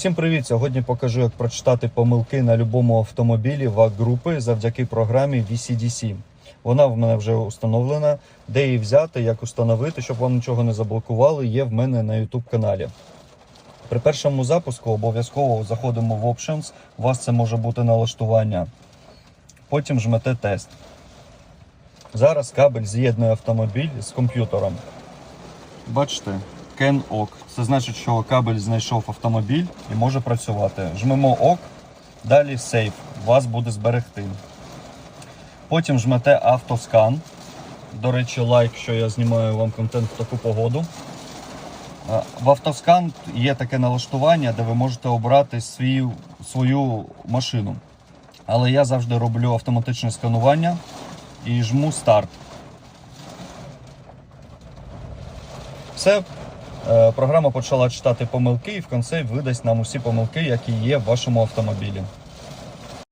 Всім привіт! Сьогодні покажу, як прочитати помилки на будь-якому автомобілі ВАГ групи завдяки програмі VCDC. Вона в мене вже установлена. Де її взяти, як установити, щоб вам нічого не заблокували, є в мене на YouTube каналі. При першому запуску обов'язково заходимо в Options. У вас це може бути налаштування. Потім жмете тест. Зараз кабель з'єднує автомобіль з комп'ютером. Бачите, Can OK. Це значить, що кабель знайшов автомобіль і може працювати. Жмемо ОК, далі Save. Вас буде зберегти. Потім жмете автоскан. До речі, лайк, що я знімаю вам контент в таку погоду. В автоскан є таке налаштування, де ви можете обрати свою, свою машину. Але я завжди роблю автоматичне сканування і жму старт. Все, програма почала читати помилки і в кінці видасть нам усі помилки, які є в вашому автомобілі.